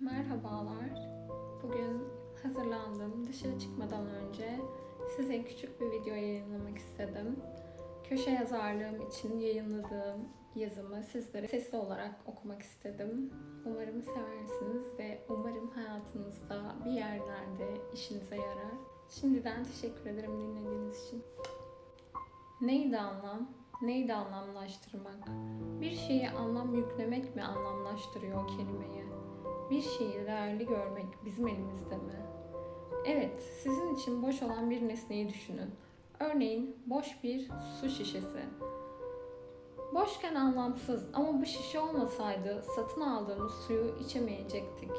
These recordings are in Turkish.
Merhabalar. Bugün hazırlandım. Dışarı çıkmadan önce size küçük bir video yayınlamak istedim. Köşe yazarlığım için yayınladığım yazımı sizlere sesli olarak okumak istedim. Umarım seversiniz ve umarım hayatınızda bir yerlerde işinize yarar. Şimdiden teşekkür ederim dinlediğiniz için. Neydi anlam? Neydi anlamlaştırmak? Bir şeye anlam yüklemek mi anlamlaştırıyor kelimeyi? Bir şeyi değerli görmek bizim elimizde mi? Evet, sizin için boş olan bir nesneyi düşünün. Örneğin boş bir su şişesi. Boşken anlamsız ama bu şişe olmasaydı satın aldığımız suyu içemeyecektik.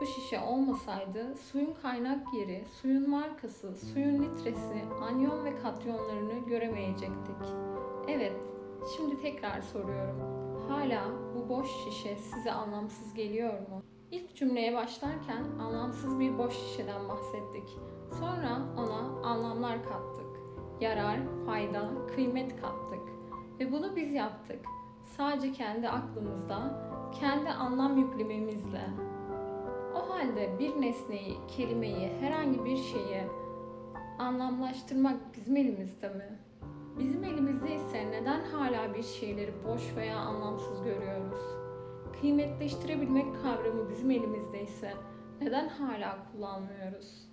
Bu şişe olmasaydı suyun kaynak yeri, suyun markası, suyun litresi, anyon ve katyonlarını göremeyecektik. Evet, şimdi tekrar soruyorum. Hala bu boş şişe size anlamsız geliyor mu? İlk cümleye başlarken anlamsız bir boş şişeden bahsettik. Sonra ona anlamlar kattık. Yarar, fayda, kıymet kattık. Ve bunu biz yaptık. Sadece kendi aklımızda, kendi anlam yüklememizle. O halde bir nesneyi, kelimeyi, herhangi bir şeyi anlamlaştırmak bizim elimizde mi? Elimizde ise neden hala bir şeyleri boş veya anlamsız görüyoruz? Kıymetleştirebilmek kavramı bizim elimizde ise neden hala kullanmıyoruz?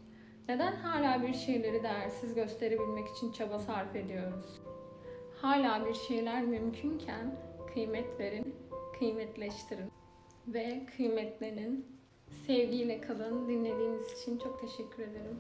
Neden hala bir şeyleri değersiz gösterebilmek için çaba sarf ediyoruz? Hala bir şeyler mümkünken kıymet verin, kıymetleştirin ve kıymetlenin. Sevgiyle kalın. Dinlediğiniz için çok teşekkür ederim.